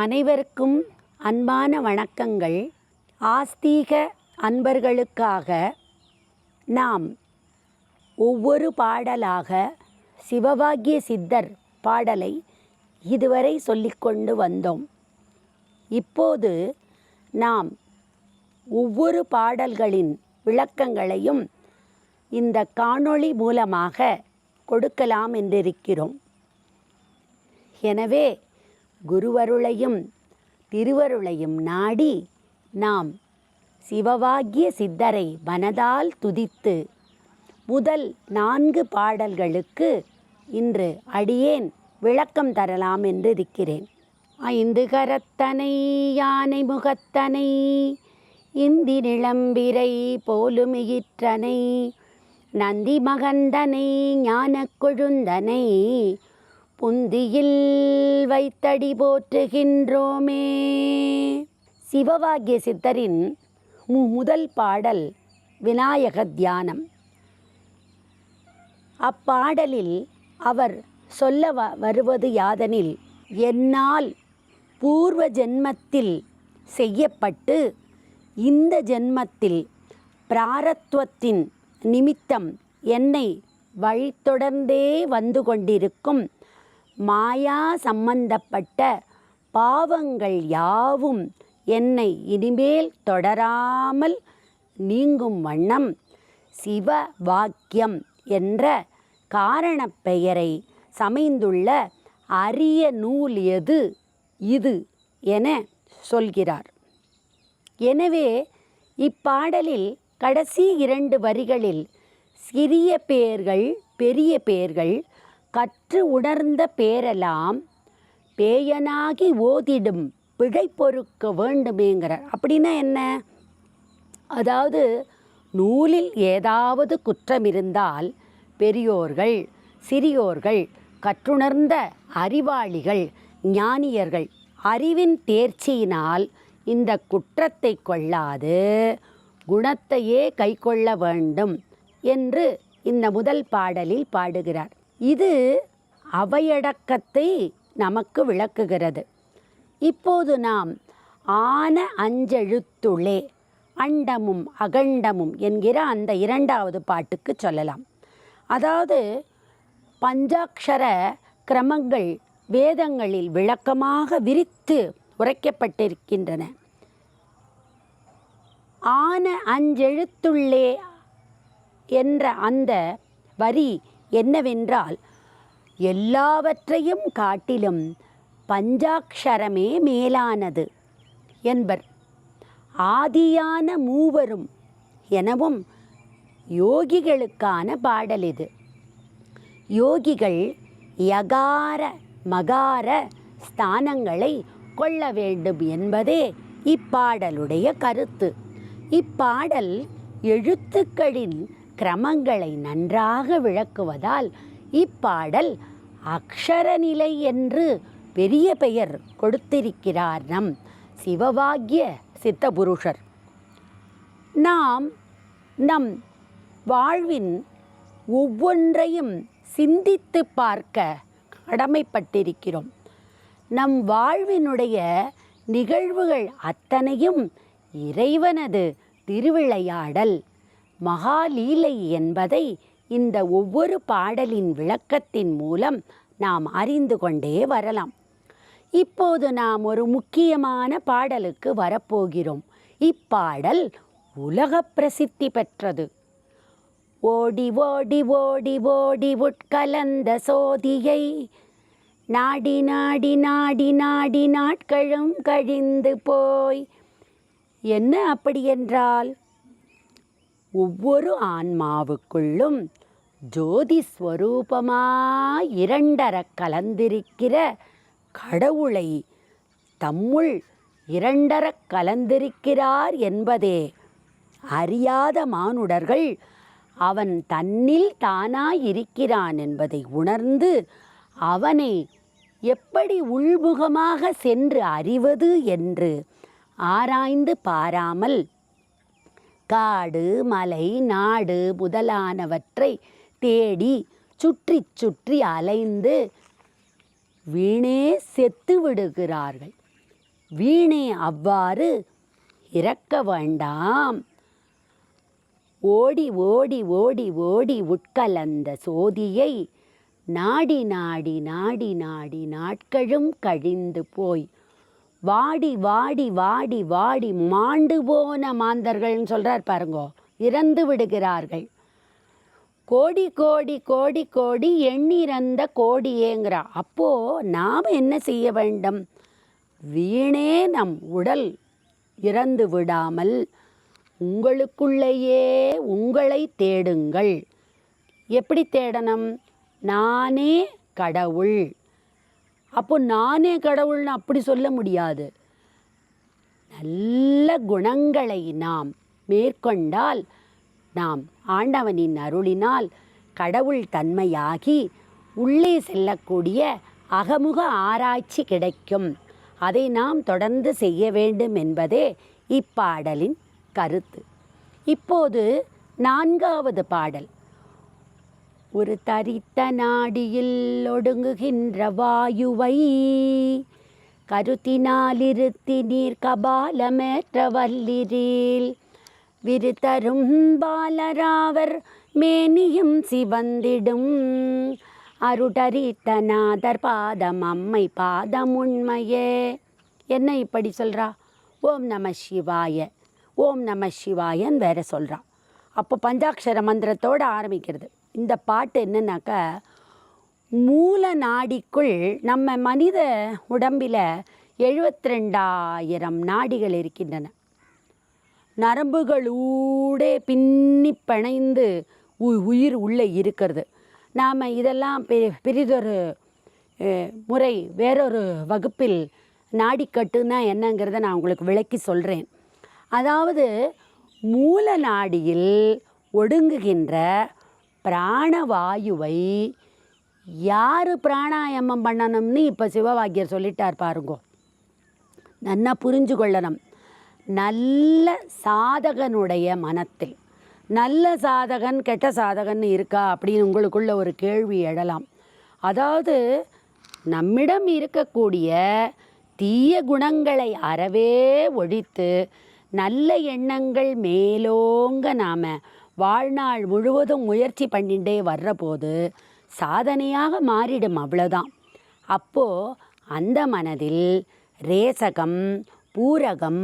அனைவருக்கும் அன்பான வணக்கங்கள். ஆஸ்தீக அன்பர்களுக்காக நாம் ஒவ்வொரு பாடலாக சிவபாகிய சித்தர் பாடலை இதுவரை சொல்லிக்கொண்டு வந்தோம். இப்போது நாம் ஒவ்வொரு பாடல்களின் விளக்கங்களையும் இந்த காணொளி மூலமாக கொடுக்கலாம் என்றிருக்கிறோம். எனவே குருவருளையும் திருவருளையும் நாடி நாம் சிவவாகிய சித்தரை மனதால் துதித்து முதல் நான்கு பாடல்களுக்கு இன்று அடியேன் விளக்கம் தரலாம் என்று இருக்கிறேன் ஐந்து கரத்தனை யானை முகத்தனை இந்தி நிளம்பிரை போலுமியிற்றனை நந்தி மகந்தனை ஞான கொழுந்தனை புந்தியில் வைத்தடி போற்றுகின்றோமே. சிவவாகிய சித்தரின் மு- முதல் பாடல் விநாயக தியானம். அப்பாடலில் அவர் சொல்ல வ- வருவது யாதெனில் என்னால் பூர்வ ஜென்மத்தில் செய்யப்பட்டு இந்த ஜென்மத்தில் பிராரத்துவத்தின் நிமித்தம் என்னை வழித்தொடர்ந்தே வந்து கொண்டிருக்கும் மாயா சம்பந்தப்பட்ட பாவங்கள் யாவும் என்னை இனிமேல் தொடராமல் நீங்கும் வண்ணம் சிவ வாக்கியம் என்ற காரணப் பெயரை சமைந்துள்ள அரிய நூல் எது? இது என சொல்கிறார். எனவே இப்பாடலில் கடைசி இரண்டு வரிகளில் சிறிய பெயர்கள் பெரிய பெயர்கள் கற்று உணர்ந்த பேரெல்லாம் பேயனாகி ஓதிடும் பிழை பொறுக்க வேண்டுமேங்கிறார். அப்படின்னா என்ன? அதாவது நூலில் ஏதாவது குற்றம் இருந்தால் பெரியோர்கள் சிறியோர்கள் கற்றுணர்ந்த அறிவாளிகள் ஞானியர்கள் அறிவின் தேர்ச்சியினால் இந்த குற்றத்தை கொள்ளாது குணத்தையே கைக்கொள்ள வேண்டும் என்று இந்த முதல் பாடலில் பாடுகிறார். இது அவையடக்கத்தை நமக்கு விளக்குகிறது. இப்போது நாம் ஆன அஞ்செழுத்துளே அண்டமும் அகண்டமும் என்கிற அந்த இரண்டாவது பாட்டுக்கு சொல்லலாம். அதாவது பஞ்சாக்ஷர கிரமங்கள் வேதங்களில் விளக்கமாக விரித்து உரைக்கப்பட்டிருக்கின்றன. ஆன அஞ்செழுத்துள்ளே என்ற அந்த வரி என்னவென்றால் எல்லாவற்றையும் காட்டிலும் பஞ்சாக்ஷரமே மேலானது என்பர். ஆதியான மூவரும் எனவும் யோகிகளுக்கான பாடல் இது. யோகிகள் யகார மகார ஸ்தானங்களை கொள்ள வேண்டும் என்பதே இப்பாடலுடைய கருத்து. இப்பாடல் எழுத்துக்களின் கிரமங்களை நன்றாக விளக்குவதால் இப்பாடல் அக்ஷரநிலை என்று பெரிய பெயர் கொடுத்திருக்கிறார் நம் சிவவாக்கிய சித்தபுருஷர். நாம் நம் வாழ்வின் ஒவ்வொன்றையும் சிந்தித்து பார்க்க கடமைப்பட்டிருக்கிறோம். நம் வாழ்வினுடைய நிகழ்வுகள் அத்தனையும் இறைவனது திருவிளையாடல் மகாலீலை என்பதை இந்த ஒவ்வொரு பாடலின் விளக்கத்தின் மூலம் நாம் அறிந்து கொண்டே வரலாம். இப்போது நாம் ஒரு முக்கியமான பாடலுக்கு வரப்போகிறோம். இப்பாடல் உலக பிரசித்தி பெற்றது. ஓடி ஓடி ஓடி ஓடி உட்கலந்த சோதியை நாடி நாடி நாடி நாடி நாட்களும் கழிந்து போய். என்ன அப்படி என்றால் ஒவ்வொரு ஆன்மாவுக்குள்ளும் ஜோதி ஸ்வரூபமாய் இரண்டரக் கலந்திருக்கிற கடவுளை தம்முள் இரண்டரக் கலந்திருக்கிறார் என்பதே அறியாத மானுடர்கள் அவன் தன்னில் தானாக இருக்கிறான் என்பதை உணர்ந்து அவனை எப்படி உள்முகமாக சென்று அறிவது என்று ஆராய்ந்து பாராமல் காடு மலை நாடு முதலானவற்றை தேடி சுற்றி சுற்றி அலைந்து வீணே செத்து விடுகிறார்கள். வீணே அவ்வாறு இறக்க வேண்டாம். ஓடி ஓடி ஓடி ஓடி உட்கலந்த சோதியை நாடி நாடி நாடி நாடி நாட்களும் கழிந்து போய் வாடி வாடி வாடி வாடி மாண்டு போன மாந்தர்கள்னு சொல்கிறார் பாருங்கோ. இறந்து விடுகிறார்கள். கோடி கோடி கோடி கோடி எண்ணிறந்த கோடியேங்கிறா. அப்போ நாம் என்ன செய்ய வேண்டும்? வீணே நம் உடல் இறந்து விடாமல் உங்களுக்குள்ளேயே உங்களை தேடுங்கள். எப்படி தேடணும்? நானே கடவுள். அப்போ நானே கடவுள்னு அப்படி சொல்ல முடியாது. நல்ல குணங்களை நாம் மேற்கொண்டால் நாம் ஆண்டவனின் அருளினால் கடவுள் தன்மையாகி உள்ளே செல்லக்கூடிய அகமுக ஆராய்ச்சி கிடைக்கும். அதை நாம் தொடர்ந்து செய்ய வேண்டும் என்பதே இப்பாடலின் கருத்து. இப்போது நான்காவது பாடல். ஒரு தரித்த நாடியில் ஒடுங்குகின்ற வாயுவை கருத்தினாலிருத்தி நீர் கபாலமேற்ற வல்லிரீல் விருத்தரும் பாலராவர் மேனியும் சிவந்திடும். அருடரித்த நாதர் பாதம் அம்மை பாதம் உண்மையே. என்ன இப்படி சொல்கிறா ஓம் நம சிவாய ஓம் நம சிவாயன்னு வேற சொல்கிறா அப்போ பஞ்சாட்சர மந்திரத்தோடு ஆரம்பிக்கிறது. இந்த பாட்டு என்னன்னாக்கா மூல நாடிக்குள் நம்ம மனித உடம்பில் எழுபத்தி ரெண்டாயிரம் நாடிகள் இருக்கின்றன. நரம்புகளூடே பின்னி பிணைந்து உ- உயிர் உள்ளே இருக்கிறது. நாம் இதெல்லாம் பெ பெரிதொரு முறை வேறொரு வகுப்பில் நாடிக்கட்டுன்னா என்னங்கிறத நான் உங்களுக்கு விளக்கி சொல்கிறேன் அதாவது மூல நாடியில் ஒடுங்குகின்ற பிராணவாயுவை யார் பிராணாயாமம் பண்ணணும்னு இப்போ சிவவாக்கியர் சொல்லிட்டார் பாருங்கோ. நன்னா புரிஞ்சு கொள்ளணும். நல்ல சாதகனுடைய மனத்தில். நல்ல சாதகன் கெட்ட சாதகன் இருக்கா அப்படின்னு உங்களுக்குள்ள ஒரு கேள்வி எழலாம். அதாவது நம்மிடம் இருக்கக்கூடிய தீய குணங்களை அறவே ஒழித்து நல்ல எண்ணங்கள் மேலோங்க நாம் வாழ்நாள் முழுவதும் முயற்சி பண்ணிகிட்டே வர்றபோது சாதனையாக மாறிடும் அவ்வளோதான் அப்போது அந்த மனதில் ரேசகம் பூரகம்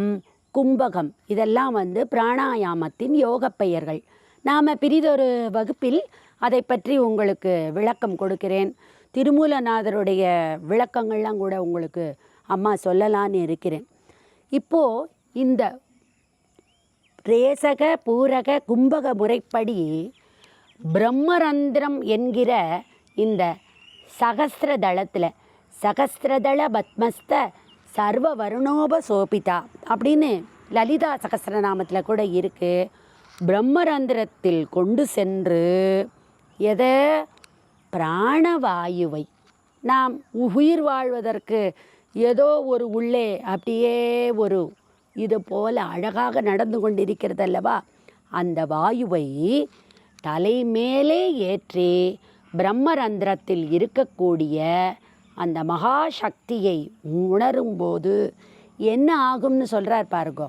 கும்பகம் இதெல்லாம் வந்து பிராணாயாமத்தின் யோக பெயர்கள். நாம் பிரிதொரு வகுப்பில் அதை பற்றி உங்களுக்கு விளக்கம் கொடுக்கிறேன். திருமூலநாதருடைய விளக்கங்கள்லாம் கூட உங்களுக்கு அம்மா சொல்லலான்னு இருக்கிறேன். இப்போது இந்த ரேசக பூரக கும்பக முறைப்படி பிரம்மரந்திரம் என்கிற இந்த சகஸ்திரதளத்தில் சகஸ்திரதள பத்மஸ்த சர்வ வருணோப சோபிதா அப்படின்னு லலிதா சகஸ்திரநாமத்தில் கூட இருக்குது பிரம்மரந்திரத்தில் கொண்டு சென்று எதை? பிராணவாயுவை. நாம் உயிர் வாழ்வதற்கு ஏதோ ஒரு உள்ளே அப்படியே ஒரு இது போல அழகாக நடந்து கொண்டிருக்கிறதல்லவா? அந்த வாயுவை தலைமேலே ஏற்றி பிரம்மரந்திரத்தில் இருக்கக்கூடிய அந்த மகா சக்தியை உணரும்போது என்ன ஆகும்னு சொல்கிறார் பாருங்கோ.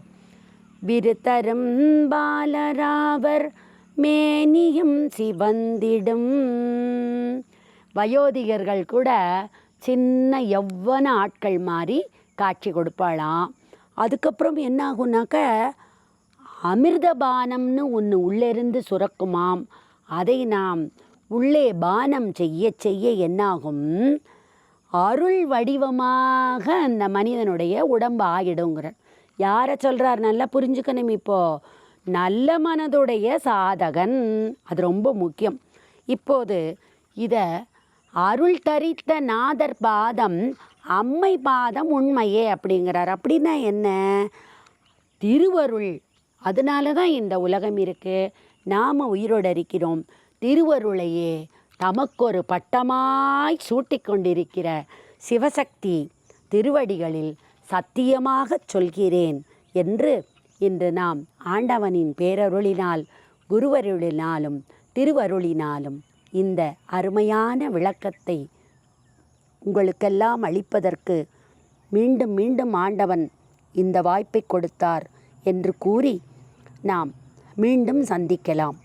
விருத்தரும் பாலராவர் மேனியும் சிவந்திடும். வயோதிகர்கள் கூட சின்ன எவ்வன ஆட்கள் மாதிரி காட்சி கொடுப்பாளாம். அதுக்கப்புறம் என்ன ஆகுனாக்க அமிர்த ஒன்று உள்ளிருந்து சுரக்குமாம். அதை நாம் உள்ளே பானம் செய்ய செய்ய என்னாகும்? அருள் வடிவமாக அந்த மனிதனுடைய உடம்பு ஆகிடுங்கிறார். யாரை சொல்கிறார் நல்லா புரிஞ்சுக்கணும் இப்போ. நல்ல மனதுடைய சாதகன். அது ரொம்ப முக்கியம். இப்போது இதை அருள் தரித்த நாதர் பாதம் அம்மை பாதம் உண்மையே அப்படிங்கிறார். அப்படின்னா என்ன? திருவருள். அதனால தான் இந்த உலகம் இருக்குது நாம் உயிரோடு இருக்கிறோம். திருவருளையே தமக்கொரு பட்டமாய் சூட்டிக்கொண்டிருக்கிற சிவசக்தி திருவடிகளில் சத்தியமாகச் சொல்கிறேன் என்று இன்று நாம் ஆண்டவனின் பேரருளினால் குருவருளினாலும் திருவருளினாலும் இந்த அருமையான விளக்கத்தை உங்களுக்கெல்லாம் அளிப்பதற்கு மீண்டும் மீண்டும் ஆண்டவன் இந்த வாய்ப்பை கொடுத்தார் என்று கூறி நாம் மீண்டும் சந்திக்கலாம்.